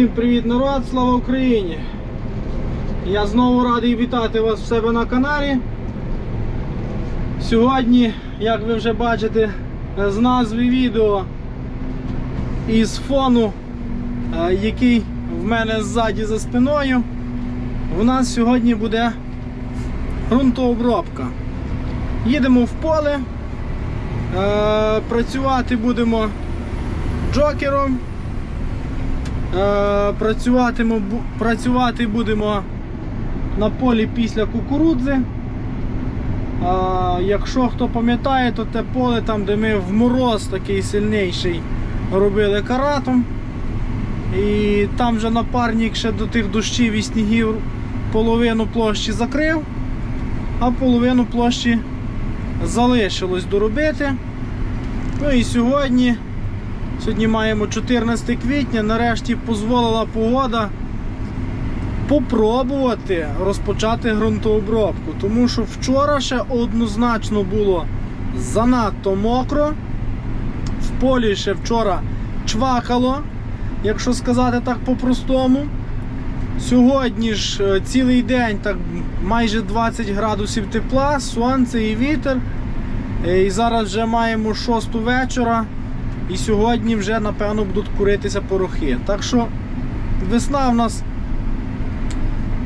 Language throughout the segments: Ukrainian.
Всім привіт народ, слава Україні! Я знову радий вітати вас в себе на каналі. Сьогодні, як ви вже бачите з назви відео і з фону, е, який в мене ззаді за спиною, у нас сьогодні буде ґрунтообробка. Їдемо в поле, е, працювати будемо джокером. Е, працюватимо, працювати будемо на полі після кукурудзи. Е, якщо хто пам'ятає, то те поле там, де ми в мороз такий сильніший робили каратом. І там вже напарник ще до тих дощів і снігів половину площі закрив, а половину площі залишилось доробити. Ну і сьогодні Сьогодні маємо 14 квітня. Нарешті дозволила погода попробувати розпочати ґрунтообробку. Тому що вчора ще однозначно було занадто мокро. В полі ще вчора чвакало, якщо сказати так по-простому. Сьогодні ж е, цілий день так майже 20 градусів тепла, сонце і вітер. Е, І зараз вже маємо 6 вечора. І сьогодні вже, напевно, будуть куритися порохи. Так що весна в нас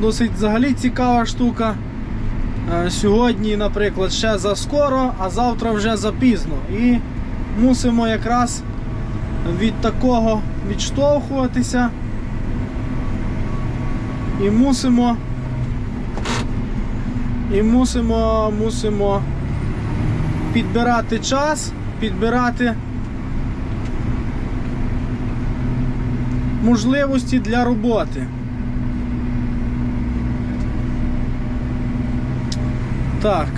досить взагалі цікава штука. Е, Сьогодні, наприклад, ще заскоро, а завтра вже запізно. І мусимо якраз від такого відштовхуватися. І мусимо. І мусимо, мусимо підбирати час, підбирати. Можливості для роботи. Так,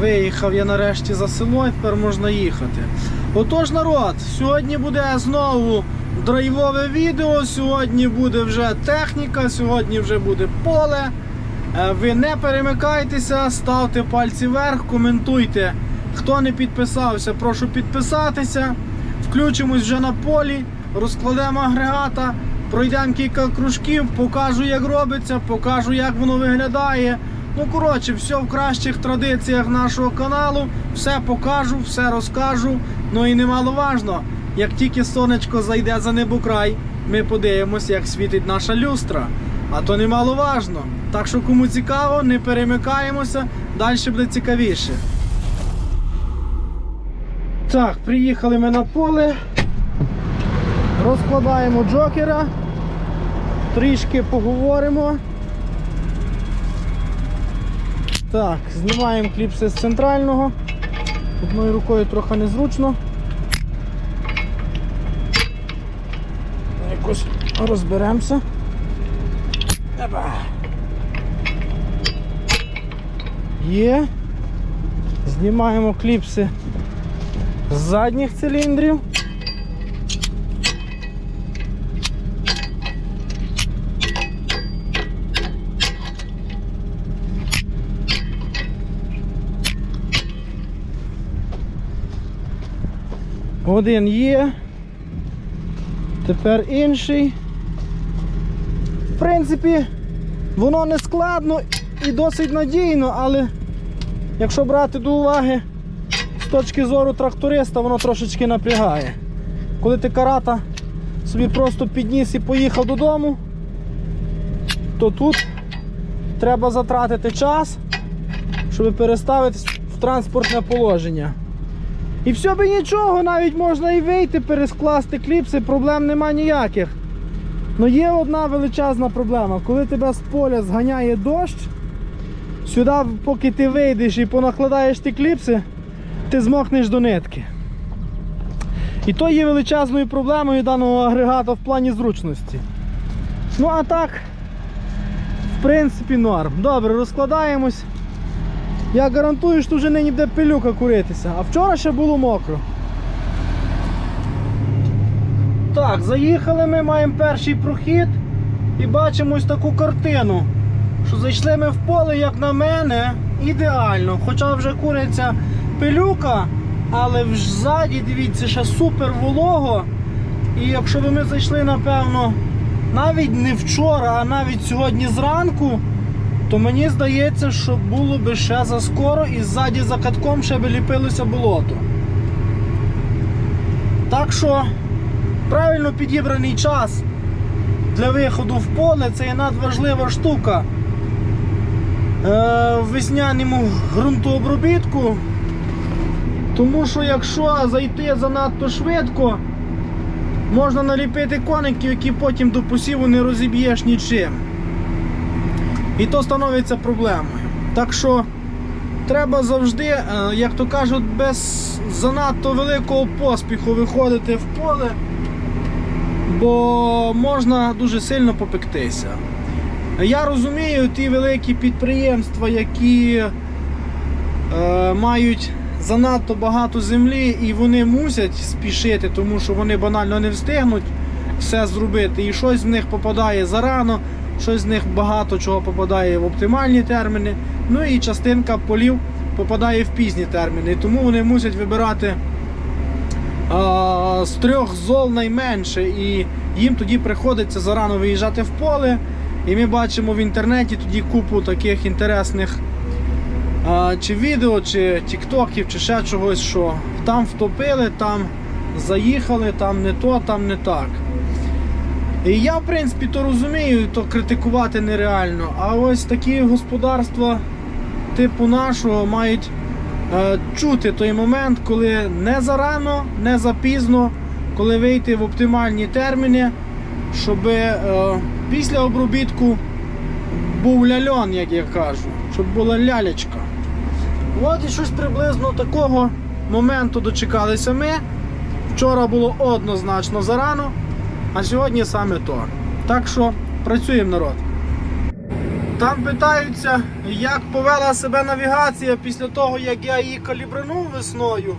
виїхав я нарешті за село і тепер можна їхати. Отож, народ, сьогодні буде знову драйвове відео, сьогодні буде вже техніка, сьогодні вже буде поле. Е, Ви не перемикайтеся, ставте пальці вверх, коментуйте. Хто не підписався, прошу підписатися. Включимось вже на полі розкладемо агрегата, пройдемо кілька кружків, покажу, як робиться, покажу, як воно виглядає. Ну, коротше, все в кращих традиціях нашого каналу. Все покажу, все розкажу. Ну і немаловажно, як тільки сонечко зайде за небокрай, ми подивимося, як світить наша люстра. А то немаловажно. Так що кому цікаво, не перемикаємося, далі буде цікавіше. Так, приїхали ми на поле. Розкладаємо джокера, трішки поговоримо. Так, знімаємо кліпси з центрального. Одною рукою трохи незручно. Якось розберемося. Є. Знімаємо кліпси з задніх циліндрів. Один є. Тепер інший. В принципі, воно не складно і досить надійно, але якщо брати до уваги з точки зору тракториста, воно трошечки напрягає. Коли ти карата собі просто підніс і поїхав додому, то тут треба затратити час, щоб переставитись в транспортне положення. І все би нічого, навіть можна і вийти, перескласти кліпси, проблем нема ніяких. Ну є одна величезна проблема. Коли тебе з поля зганяє дощ, сюди, поки ти вийдеш і понакладаєш ті кліпси, ти змокнеш до нитки. І то є величезною проблемою даного агрегата в плані зручності. Ну а так, в принципі, норм. Добре, розкладаємось. Я гарантую, що вже нині буде пилюка куритися. А вчора ще було мокро. Так, заїхали ми, маємо перший прохід і бачимо ось таку картину. Що зайшли ми в поле, як на мене, ідеально. Хоча вже куриться пилюка, але ззаді, дивіться, ще супер волого. І якщо б ми зайшли, напевно, навіть не вчора, а навіть сьогодні зранку, то мені здається, що було би ще заскоро і ззаді за катком ще би ліпилося болото. Так що правильно підібраний час для виходу в поле це є надважлива штука. Е, в весняному ґрунтообробітку. Тому що якщо зайти занадто швидко, можна наліпити коників, які потім до посіву не розіб'єш нічим. І то становиться проблемою. Так що треба завжди, е, як то кажуть, без занадто великого поспіху виходити в поле, бо можна дуже сильно попектися. Я розумію ті великі підприємства, які е, мають занадто багато землі і вони мусять спішити, тому що вони банально не встигнуть все зробити. І щось з них попадає зарано, щось з них багато чого попадає в оптимальні терміни. Ну і частинка полів попадає в пізні терміни. Тому вони мусять вибирати а, з трьох зол найменше. І їм тоді приходиться зарано виїжджати в поле. І ми бачимо в інтернеті тоді купу таких інтересних а, чи відео, чи тіктоків, чи ще чогось, що там втопили, там заїхали, там не то, там не так. І я, в принципі, то розумію, то критикувати нереально. А ось такі господарства типу нашого мають е, чути той момент, коли не зарано, не запізно, коли вийти в оптимальні терміни, щоб е, після обробітку був ляльон, як я кажу, щоб була лялечка. От і щось приблизно такого моменту дочекалися ми. Вчора було однозначно зарано, а сьогодні саме то. Так що працюємо народ. Там питаються, як повела себе навігація після того, як я її калібранув весною.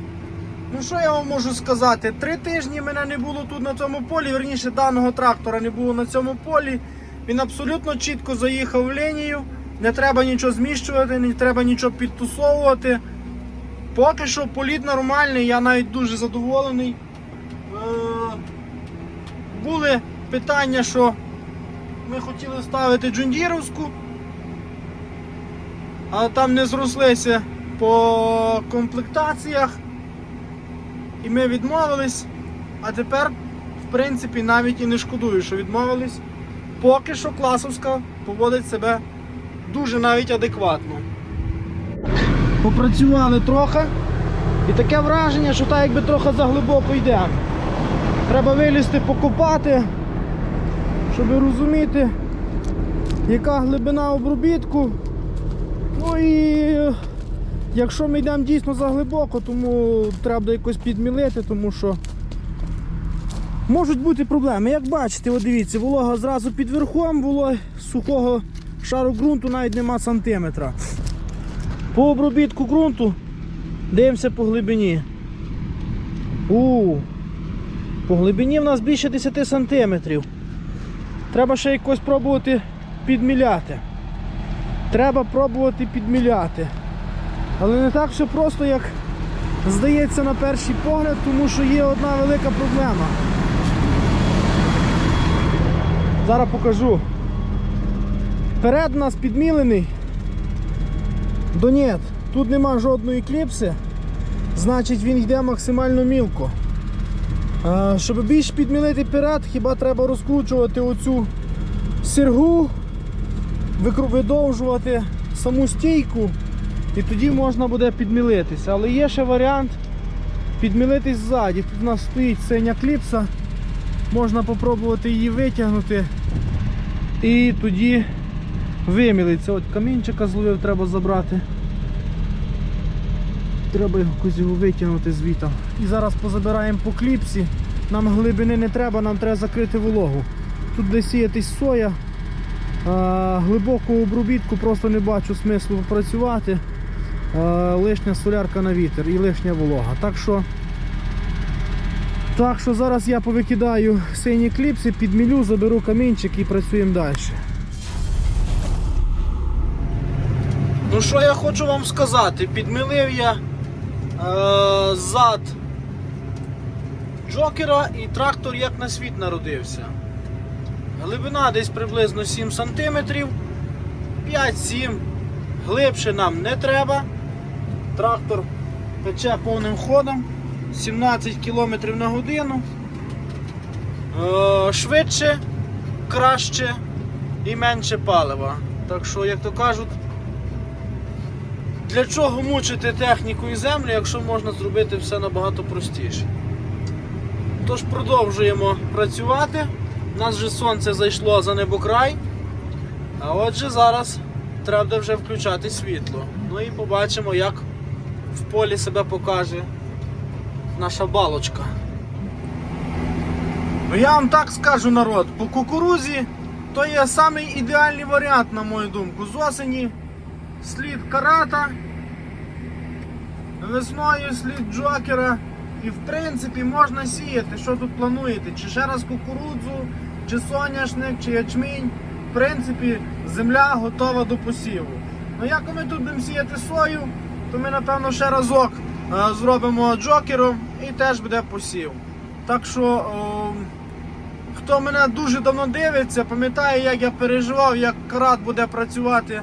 Ну що я вам можу сказати? Три тижні мене не було тут на цьому полі, верніше даного трактора не було на цьому полі. Він абсолютно чітко заїхав в лінію. Не треба нічого зміщувати, не треба нічого підтусовувати. Поки що політ нормальний, я навіть дуже задоволений. Були питання, що ми хотіли ставити джундіровську, але там не зрослися по комплектаціях. І ми відмовились. А тепер, в принципі, навіть і не шкодую, що відмовились. Поки що класовська поводить себе дуже навіть адекватно. Попрацювали трохи. І таке враження, що так якби трохи заглибоко йде. Треба вилізти покопати, щоб розуміти, яка глибина обробітку. Ну і якщо ми йдемо дійсно заглибоко, тому треба якось підмілити, тому що можуть бути проблеми. Як бачите, от дивіться, волога зразу під верхом, було сухого шару ґрунту навіть нема сантиметра. По обробітку ґрунту дивимося по глибині. У, по глибині в нас більше 10 сантиметрів. Треба ще якось пробувати підміляти. Треба пробувати підміляти. Але не так все просто, як здається на перший погляд, тому що є одна велика проблема. Зараз покажу. Перед нас підмілений. До ні, тут нема жодної кліпси, значить він йде максимально мілко. Щоб більш підмілити перед, хіба треба розкручувати оцю сергу, видовжувати саму стійку, і тоді можна буде підмілитися. Але є ще варіант підмілитись ззаді. Тут у нас стоїть синя кліпса, можна спробувати її витягнути і тоді вимілиться. От камінчика зловив, треба забрати. Треба якось його витягнути звідти. І зараз позабираємо по кліпсі. Нам глибини не треба, нам треба закрити вологу. Тут де сіятись соя. А, глибоку обробітку просто не бачу смислу працювати. А, лишня солярка на вітер і лишня волога. Так що, так що зараз я повикидаю сині кліпси, підмілю, заберу камінчик і працюємо далі. Ну що я хочу вам сказати? Підмілив я зад джокера і трактор як на світ народився. Глибина десь приблизно 7 см. 5-7. Глибше нам не треба. Трактор пече повним ходом. 17 км на годину. Е, швидше, краще і менше палива. Так що, як то кажуть, для чого мучити техніку і землю, якщо можна зробити все набагато простіше. Тож продовжуємо працювати. У нас вже сонце зайшло за небокрай. А отже зараз треба вже включати світло. Ну і побачимо, як в полі себе покаже наша балочка. Ну я вам так скажу, народ, по кукурузі то є самий ідеальний варіант, на мою думку. З осені слід карата, весною слід джокера. І в принципі можна сіяти, що тут плануєте, чи ще раз кукурудзу, чи соняшник, чи ячмінь. В принципі, земля готова до посіву. Ну як ми тут будемо сіяти сою, то ми напевно ще разок е, зробимо джокером і теж буде посів. Так що, о, хто мене дуже давно дивиться, пам'ятає, як я переживав, як карат буде працювати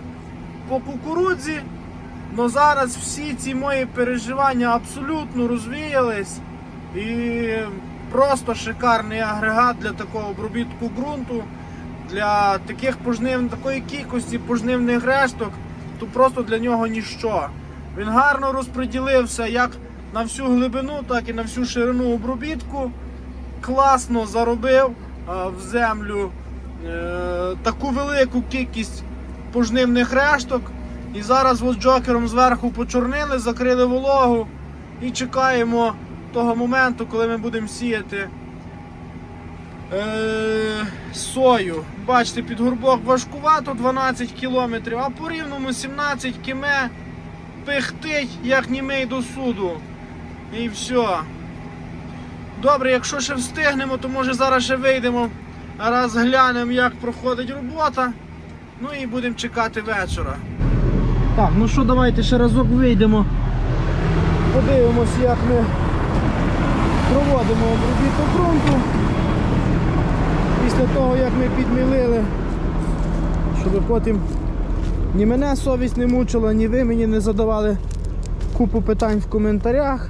по кукурудзі. Но зараз всі ці мої переживання абсолютно розвіялись і просто шикарний агрегат для такого обробітку ґрунту, для таких пожнив, такої кількості пожнивних решток, то просто для нього ніщо. Він гарно розподілився як на всю глибину, так і на всю ширину обробітку. Класно заробив в землю е, таку велику кількість пожнивних решток. І зараз ось джокером зверху почорнили, закрили вологу і чекаємо того моменту, коли ми будемо сіяти е, сою. Бачите, під горбок важкувато 12 кілометрів, а по рівному 17 кіме пихтить, як німей до суду. І все. Добре, якщо ще встигнемо, то може зараз ще вийдемо, раз глянемо, як проходить робота. Ну і будемо чекати вечора. Так, ну що, давайте ще разок вийдемо. Подивимось, як ми проводимо обробіток ґрунту. Після того, як ми підмілили, щоб потім ні мене совість не мучила, ні ви мені не задавали купу питань в коментарях.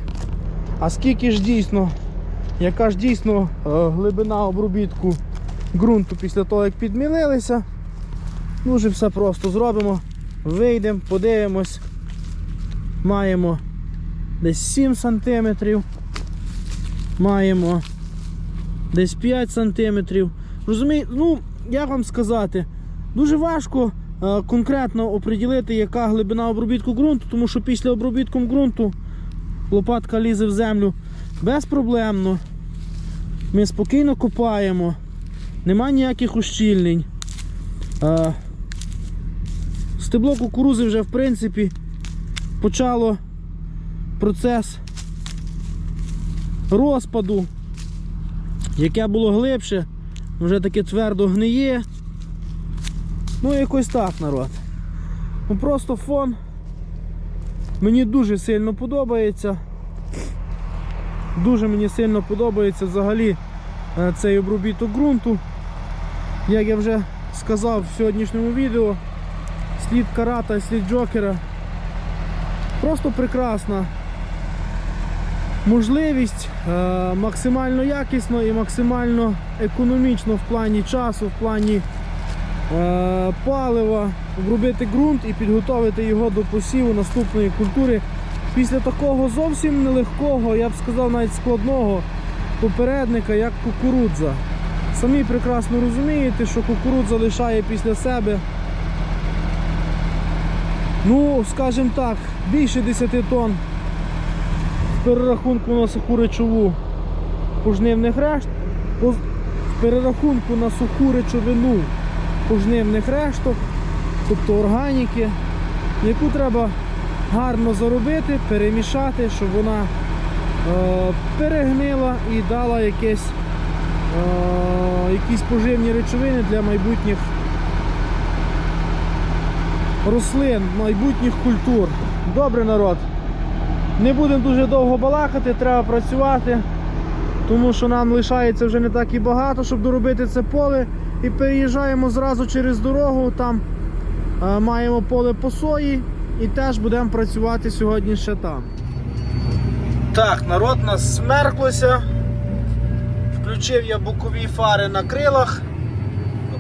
А скільки ж дійсно, яка ж дійсно е, глибина обробітку ґрунту після того, як підмілилися. Ну, вже все просто зробимо. Вийдемо, подивимось. Маємо десь 7 см. Маємо десь 5 см. Розумієте, ну, як вам сказати, дуже важко е, конкретно оприділити, яка глибина обробітку ґрунту, тому що після обробітку ґрунту лопатка лізе в землю безпроблемно. Ми спокійно копаємо, нема ніяких ущільнень. Е, Стебло кукурузи вже в принципі почало процес розпаду, яке було глибше, вже таке твердо гниє. Ну якось так народ. Ну Просто фон мені дуже сильно подобається. Дуже мені сильно подобається взагалі е, цей обробіток ґрунту. Як я вже сказав в сьогоднішньому відео слід карата, слід джокера. Просто прекрасна можливість е, максимально якісно і максимально економічно в плані часу, в плані е, палива, обробити ґрунт і підготовити його до посіву наступної культури. Після такого зовсім нелегкого, я б сказав, навіть складного попередника, як кукурудза. Самі прекрасно розумієте, що кукурудза лишає після себе Ну, скажімо так, більше 10 тонн в перерахунку на суху речову пожнивних решт, в перерахунку на суху речовину пожнивних решток, тобто органіки, яку треба гарно заробити, перемішати, щоб вона е, перегнила і дала якесь, е, якісь поживні речовини для майбутніх рослин, майбутніх культур. Добре народ. Не будемо дуже довго балакати, треба працювати, тому що нам лишається вже не так і багато, щоб доробити це поле. і переїжджаємо зразу через дорогу. Там е, маємо поле по сої і теж будемо працювати сьогодні ще там. Так, народ нас смерклося. Включив я бокові фари на крилах.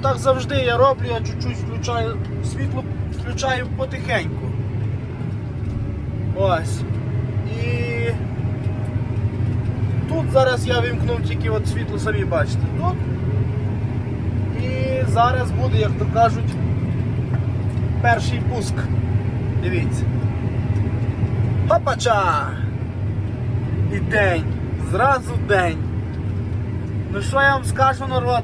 Так завжди я роблю, я чуть-чуть включаю світло, включаю потихеньку. Ось. І тут зараз я вимкнув тільки от світло, самі бачите. Тут. І зараз буде, як то кажуть, перший пуск. Дивіться. Хопача! І день. Зразу день. Ну що я вам скажу, народ?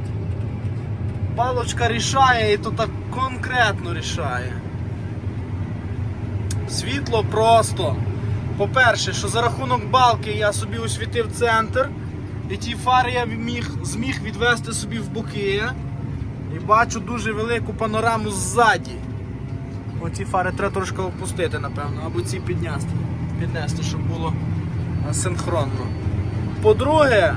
Палочка рішає і то так конкретно рішає. Світло просто. По-перше, що за рахунок балки я собі освітив центр, і ті фари я міг, зміг відвести собі в боки. І бачу дуже велику панораму ззаді. Оці фари треба трошки опустити, напевно, або ці підняти, піднести, щоб було синхронно. По-друге,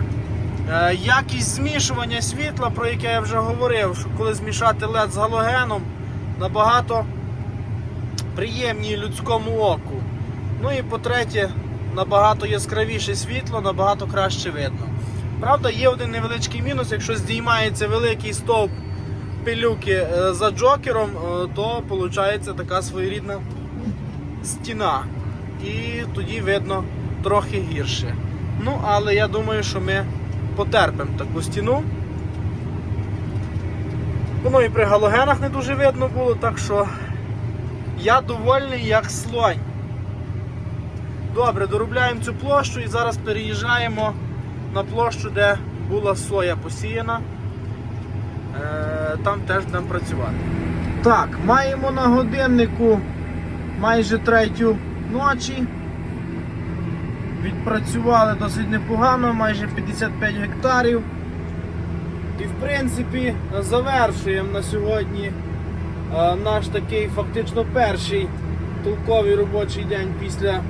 якість змішування світла, про яке я вже говорив, що коли змішати LED з галогеном, набагато приємні людському оку. Ну і по-третє, набагато яскравіше світло, набагато краще видно. Правда, є один невеличкий мінус, якщо здіймається великий стовп пилюки е, за джокером, е, то виходить така своєрідна стіна. І тоді видно трохи гірше. Ну, але я думаю, що ми потерпимо таку стіну. Воно і при галогенах не дуже видно було, так що я довольний як слонь. Добре, доробляємо цю площу і зараз переїжджаємо на площу, де була соя посіяна. Е, Там теж будемо працювати. Так, маємо на годиннику майже третю ночі. Відпрацювали досить непогано, майже 55 гектарів. І в принципі завершуємо на сьогодні е, наш такий фактично перший толковий робочий день після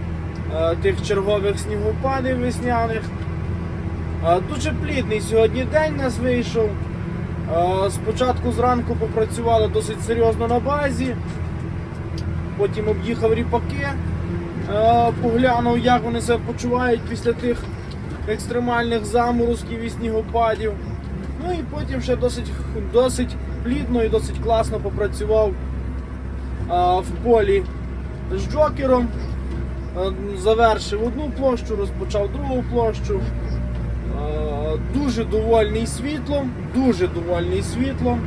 е, тих чергових снігопадів весняних. Е, Дуже плідний сьогодні день у нас вийшов. Спочатку зранку попрацювали досить серйозно на базі, потім об'їхав ріпаки, поглянув, як вони себе почувають після тих екстремальних заморозків і снігопадів. Ну і потім ще досить, досить плідно і досить класно попрацював а, в полі з джокером. Е, Завершив одну площу, розпочав другу площу. Е, Дуже довольний світлом, дуже довольний світлом.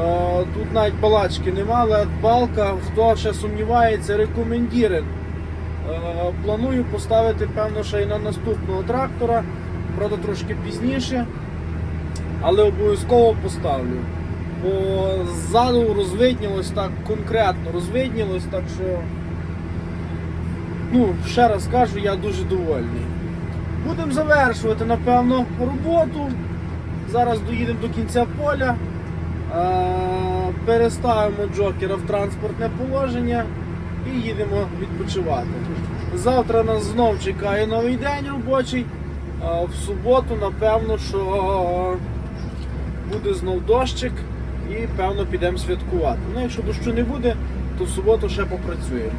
Е, Тут навіть балачки нема, але балка, хто ще сумнівається, рекомендірен. Е, Планую поставити, певно, ще й на наступного трактора, правда трошки пізніше, але обов'язково поставлю. Бо ззаду розвиднілось так конкретно, розвиднілось, так що, ну, ще раз кажу, я дуже довольний. Будемо завершувати, напевно, роботу. Зараз доїдемо до кінця поля, е, переставимо джокера в транспортне положення і їдемо відпочивати. Завтра нас знов чекає новий день робочий. В суботу, напевно, що буде знов дощик і певно підемо святкувати. Ну, якщо дощу не буде, то в суботу ще попрацюємо.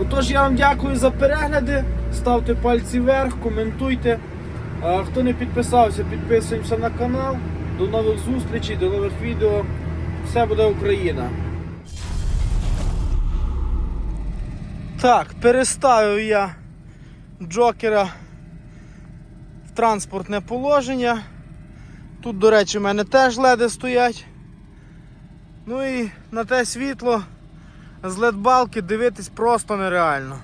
Отож, я вам дякую за перегляди. Ставте пальці вверх, коментуйте. Хто не підписався, підписуємося на канал. До нових зустрічей, до нових відео. Все буде Україна. Так, переставив я джокера в транспортне положення. Тут, до речі, в мене теж леди стоять. Ну і на те світло з ледбалки дивитись просто нереально.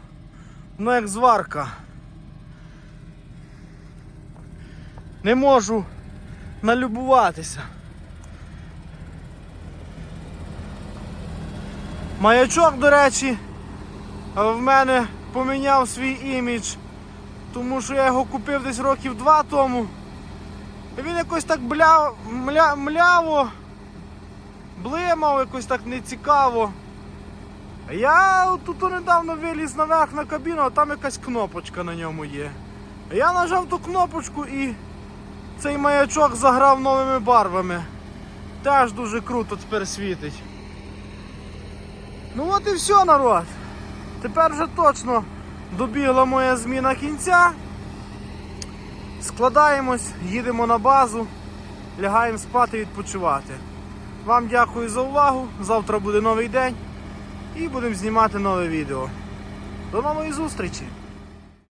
Ну як зварка. Не можу налюбуватися. Маячок, до речі, в мене поміняв свій імідж, тому що я його купив десь років два тому. І він якось так бля... мля... мляво, блимав, якось так нецікаво. Я тут недавно виліз наверх на кабіну, а там якась кнопочка на ньому є. Я нажав ту кнопочку і цей маячок заграв новими барвами. теж дуже круто тепер світить. Ну от і все, народ. Тепер вже точно добігла моя зміна кінця. Складаємось, їдемо на базу, лягаємо спати відпочивати. Вам дякую за увагу. Завтра буде новий день і будемо знімати нове відео. До нової зустрічі!